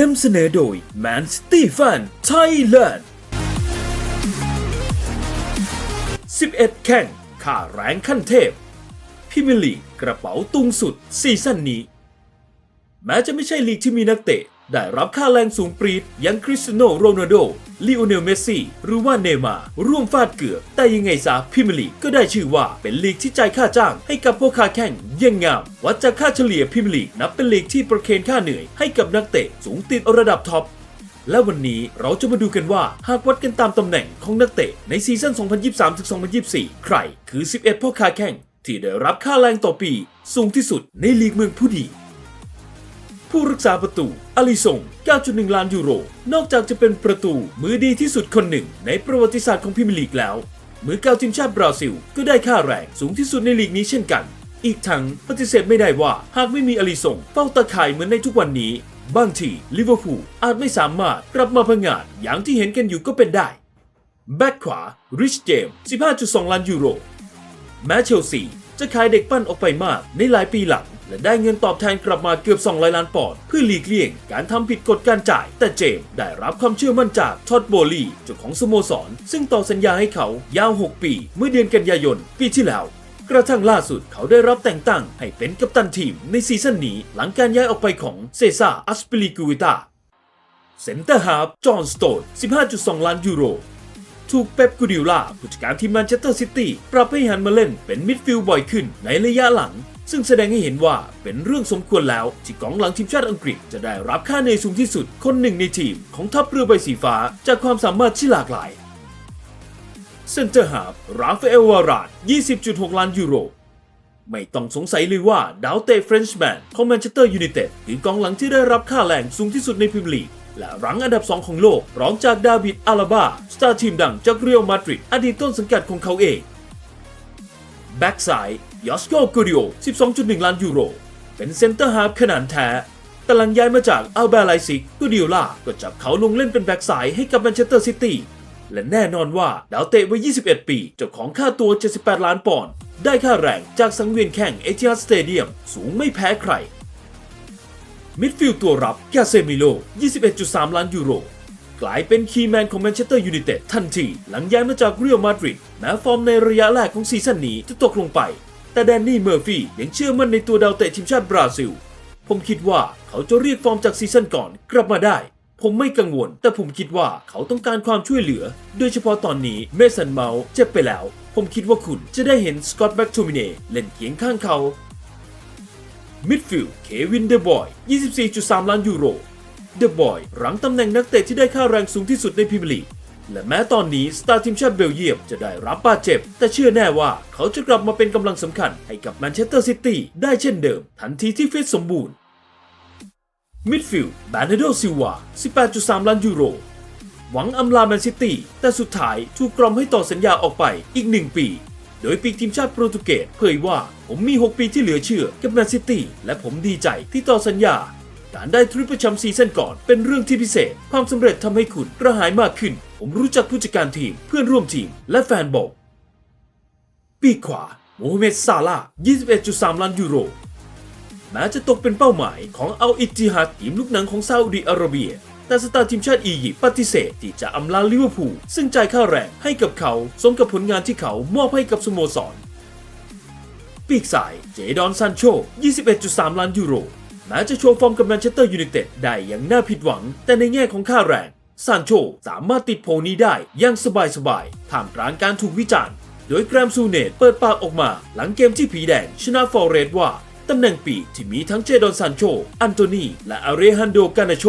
นำเสนอโดย Man City Fan Thailand 11 แข่งข่าแรงขั้นเทพ พิมยร์ลีกกระเป๋าตุงสุดซีซั่นนี้ แม้จะไม่ใช่ลีกที่มีนักเตะ ได้รับค่าแรงสูงปรีดอยังคริสเตียโนโรนัลโดลิโอเนลเมสซี่หรือว่าเนมาร่วมฟาดเกือบแต่ยังไงซะพรีเมียร์ลีกก็ได้ชื่อว่าเป็นลีกที่จ่ายค่าจ้างให้กับพวกค้าแข่งเยี่ยงงามวัดจากค่าเฉลี่ยพรีเมียร์ลีกนับเป็นลีกที่ประเคนค่าเหนื่อยให้กับนักเตะสูงติดระดับท็อปและวันนี้เราจะมาดูกันว่าหากวัดกันตามตำแหน่งของนักเตะในซีซั่น 2023-2024 ใครคือ 11 พ่อค้าแข่งที่ได้รับค่าแรงต่อปี สูงที่สุดในลีกเมืองผู้ดี ผู้รักษาประตูอลิซง 9.1 ล้านยูโร นอกจากจะเป็นประตูมือดีที่สุดคนหนึ่ง ในประวัติศาสตร์ของพรีเมียร์ลีกแล้ว มือเก่าทีมชาติบราซิล ก็ได้ค่าแรงสูงที่สุดในลีกนี้เช่นกัน อีกทั้งปฏิเสธไม่ได้ว่าหากไม่มีอลิซงเฝ้าตาข่ายเหมือนในทุกวันนี้ บางทีลิเวอร์พูลอาจไม่สามารถกลับมาพังงาดอย่างที่เห็นกันอยู่ก็เป็นได้แบ็คขวาริชเจม15.2 ล้านยูโรแม้เชลซีจะขายเด็กปั้นออกไปมากในหลายปีหลัง และได้เงินตอบแทนกลับมาเกือบ200ล้านปอนด์เพื่อหลีกเลี่ยงการทำผิดกฎการจ่าย แต่เจมส์ได้รับความเชื่อมั่นจากท็อดโบลีเจ้าของสโมสร ซึ่งต่อสัญญาให้เขายาว 6 ปี เมื่อเดือนกันยายน ปีที่แล้วกระทั่งล่าสุดเขาได้รับแต่งตั้งให้เป็นกัปตันทีมในซีซั่นนี้ หลังการย้ายออกไปของเซซ่าอัสปิลิกูวิตาเซนเตอร์ฮาร์ฟจอห์นสโตน 15.2 ล้านยูโร ถูกเป๊ปกูดิโอลาผู้จัดการทีมแมนเชสเตอร์ซิตี้ปรับให้หันมาเล่นเป็นมิดฟิลด์บ่อยขึ้นในระยะหลัง ซึ่งแสดงให้เห็นว่าเป็นเรื่องสมควรแล้วที่กองหลังทีมชาติอังกฤษจะได้รับค่าเหนื่อยสูงที่สุดคนหนึ่งในทีมของทัพเรือใบสีฟ้าจากความสามารถที่หลากหลายเซนเตอร์ฮาร์ฟราฟาเอลวาราน20.6 ล้านยูโร ไม่ต้องสงสัยเลยว่าดาวเตะเฟรนช์แมนของแมนเชสเตอร์ยูไนเต็ดคือกองหลังที่ได้รับค่าแรงสูงที่สุดในพรีเมียร์ลีกและรั้งอันดับ 2 ของโลกรองจากดาวิดอาลาบาสตาร์ทีมดังจากเรอัลมาดริดอดีตต้นสังกัดของเขาเอง แบ็กซ้าย ยอสโกกูริโอ 12.1 ล้านยูโร เป็นเซนเตอร์ฮาร์ฟขนาดแท้แต่หลังย้ายมาจากอัลเบร์ไลซิกกูดิโอลาก็จับเขาลงเล่นเป็นแบ็กซ้ายให้กับแมนเชสเตอร์ซิตี้ และแน่นอนว่าดาวเตะวัย 21 ปี เจ้าของค่าตัว 78 ล้านปอนด์ ได้ค่าแรงจากสังเวียนแข่งเอทิฮัดสเตเดียมสูงไม่แพ้ใคร มิดฟิลด์ตัวรับกาเซมิโล 21.3 ล้านยูโร กลายเป็นคีย์แมนของแมนเชสเตอร์ยูไนเต็ดทันที หลังย้ายมาจากเรอัลมาดริดแม้ฟอร์มในระยะแรกของซีซั่นนี้จะตกลงไป แต่แดนนี่เมอร์ฟี่ยังเชื่อมั่นในตัวดาวเตะทีมชาติบราซิล ผมคิดว่าเขาจะเรียกฟอร์มจากซีซั่นก่อนกลับมาได้ ผมไม่กังวล แต่ผมคิดว่าเขาต้องการความช่วยเหลือ โดยเฉพาะตอนนี้เมสันเมาส์เจ็บไปแล้ว ผมคิดว่าคุณจะได้เห็นสกอตต์แบ็กทูมิเนเล่นเคียงข้างเขามิดฟิลด์เควินเดบอย 24.3 ล้านยูโรเดบอยรั้งตำแหน่งนักเตะที่ได้ค่าแรงสูงที่สุดในพรีเมียร์ลีก และแม้ตอนนี้สตาร์ทีมชาติเบลเยียมจะได้รับบาดเจ็บ แต่เชื่อแน่ว่าเขาจะกลับมาเป็นกำลังสำคัญให้กับแมนเชสเตอร์ซิตี้ได้เช่นเดิม ทันทีที่ฟิตสมบูรณ์มิดฟิลด์แบาเนโดซิวา 18.3 ล้านยูโร หวังอำลาแมนซิตี้ แต่สุดท้ายถูกกล่อมให้ต่อสัญญาออกไปอีกหนึ่งปี โดยปีกทีมชาติโปรตุเกสเผยว่า ผมมี 6 ปีที่เหลือเชื่อกับแมนซิตี้และผมดีใจที่ต่อสัญญา การได้ทริปเปิลแชมป์ซีซั่นก่อนเป็นเรื่องที่พิเศษ ความสำเร็จทำให้คุณกระหายมากขึ้น ผมรู้จักผู้จัดการทีม เพื่อนร่วมทีม และแฟนบอกปีกขวาโมฮัมเหม็ดซาลา 21.3 ล้านยูโร แม้จะตกเป็นเป้าหมายของอัลอิติฮัดทีมลูกหนังของซาอุดิอาระเบีย แต่สตาร์ทีมชาติอียิปต์ปฏิเสธที่จะอำลาลิเวอร์พูลซึ่งจ่ายค่าแรงให้กับเขาสมกับผลงานที่เขามอบให้กับสโมสร ปีกซ้ายเจดอนซันโช 21.3 ล้านยูโรแม้จะโชว์ฟอร์มกับแมนเชสเตอร์ยูไนเต็ดได้อย่างน่าผิดหวัง แต่ในแง่ของค่าแรง ซานโชสามารถติดโพนี้ได้อย่างสบายๆท่ามกลางการถูกวิจารณ์ โดยแกรมซูเนตเปิดปากออกมา หลังเกมที่ผีแดงชนะฟอร์เรสต์ว่าตำแหน่งปีกที่มีทั้งเจดอนซานโช อันโตนี และอาเรฮันโดกานาโช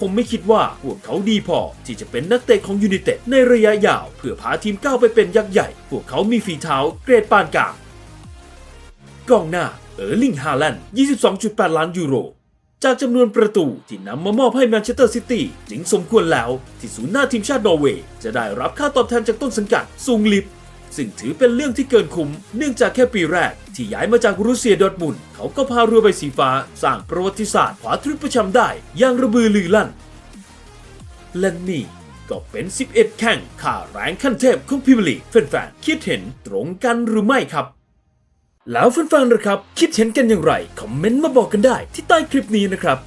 ผมไม่คิดว่าพวกเขาดีพอที่จะเป็นนักเตะของยูไนเต็ดในระยะยาว เพื่อพาทีมก้าวไปเป็นยักษ์ใหญ่ พวกเขามีฝีเท้าเกรดปานกลางกองหน้าเออร์ลิงฮาแลนด์ 22.8 ล้านยูโร จากจำนวนประตูที่นำมามอบให้แมนเชสเตอร์ซิตี้จึงสมควรแล้วที่ศูนย์หน้าทีมชาตินอร์เวย์จะได้รับค่าตอบแทนจากต้นสังกัดสูงลิบซึ่งถือเป็นเรื่องที่เกินคุ้มเนื่องจากแค่ปีแรก ที่ย้ายมาจากรัสเซียดอทมุนเขาก็พาเรือใบสีฟ้า สร้างประวัติศาสตร์คว้าทริปปิลแชมได้อย่างระบือลือลั่น และนี่ก็เป็น 11 แข่งข่าแรงขั้นเทพของพรีเมียร์ลีแฟนๆคิดเห็นตรงกันหรือไม่ครับ แล้วแฟนๆนะครับ คิดเห็นกันอย่างไร คอมเมนต์มาบอกกันได้ที่ใต้คลิปนี้นะครับ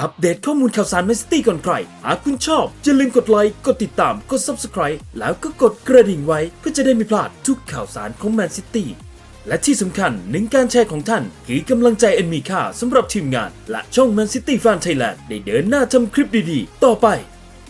อัปเดตข้อมูลข่าวสารแมนซิตี้ก่อนใคร หากคุณชอบอย่าลืมกดไลค์ กดติดตาม กด Subscribe แล้วก็กดกระดิ่งไว้เพื่อจะได้ไม่พลาดทุกข่าวสารของแมนซิตี้ และที่สำคัญหนึ่งการแชร์ของท่านคือกำลังใจอันมีค่าสำหรับทีมงาน และช่อง Man City Fan Thailand ได้เดินหน้าทำคลิปดีๆ ต่อไป